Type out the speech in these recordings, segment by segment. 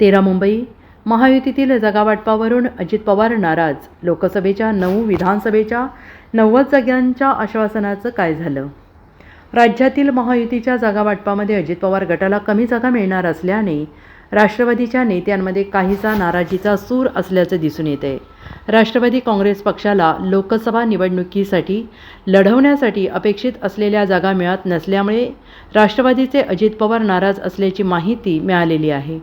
तेरा मुंबई महायुतीतील जागावाटपावरून अजित पवार नाराज. लोकसभेच्या नऊ विधानसभेच्या नव्वद जागांच्या आश्वासनाचं काय झालं? राज्यातील महायुतीच्या जागावाटपामध्ये अजित पवार गटाला कमी जागा मिळणार असल्याने राष्ट्रवादीच्या नेत्यांमध्ये काहीसा नाराजीचा सूर असल्याचं दिसून येत आहे राष्ट्रवादी काँग्रेस पक्षाला लोकसभा निवडणुकीसाठी लढवण्यासाठी अपेक्षित असलेल्या जागा मिळत नसल्यामुळे राष्ट्रवादीचे अजित पवार नाराज असल्याची माहिती मिळालेली आहे.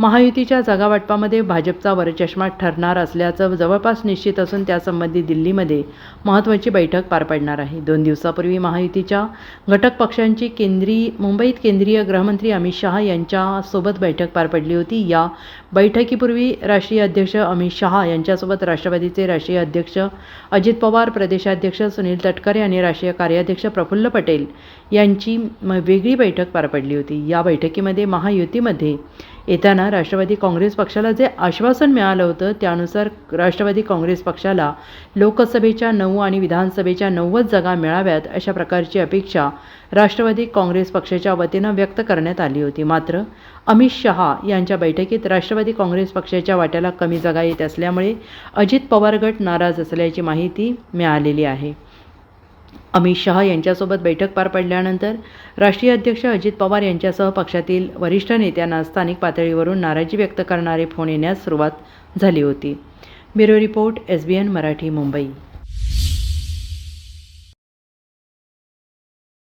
महायुतीच्या जागावाटपामध्ये भाजपचा वरचष्मा ठरणार असल्याचं जवळपास निश्चित असून त्यासंबंधी दिल्लीमध्ये महत्त्वाची बैठक पार पडणार आहे. दोन दिवसापूर्वी महायुतीच्या घटक पक्षांची केंद्रीय मुंबईत केंद्रीय गृहमंत्री अमित शहा यांच्यासोबत बैठक पार पडली होती. या बैठकीपूर्वी राष्ट्रीय अध्यक्ष अमित शहा यांच्यासोबत राष्ट्रवादीचे राष्ट्रीय अध्यक्ष अजित पवार प्रदेशाध्यक्ष सुनील तटकरे आणि राष्ट्रीय कार्याध्यक्ष प्रफुल्ल पटेल यांची वेगळी बैठक पार पडली होती. या बैठकीमध्ये महायुतीमध्ये त्यांना राष्ट्रवादी काँग्रेस पक्षाला जे आश्वासन मिळालं होतं त्यानुसार राष्ट्रवादी काँग्रेस पक्षाला लोकसभेच्या नऊ आणि विधानसभेच्या नव्वद जागा मिळाव्यात अशा प्रकारची अपेक्षा राष्ट्रवादी काँग्रेस पक्षाच्या वतीनं व्यक्त करण्यात आली होती. मात्र अमित शहा यांच्या बैठकीत राष्ट्रवादी काँग्रेस पक्षाच्या वाट्याला कमी जागा येत असल्यामुळे अजित पवार गट नाराज असल्याची माहिती मिळालेली आहे. अमित शहा यांच्यासोबत बैठक पार पडल्यानंतर राष्ट्रीय अध्यक्ष अजित पवार यांच्यासह पक्षातील वरिष्ठ नेत्यांना स्थानिक पातळीवरून नाराजी व्यक्त करणारे फोन येण्यास सुरुवात झाली होती. Bureau report S B N Marathi Mumbai.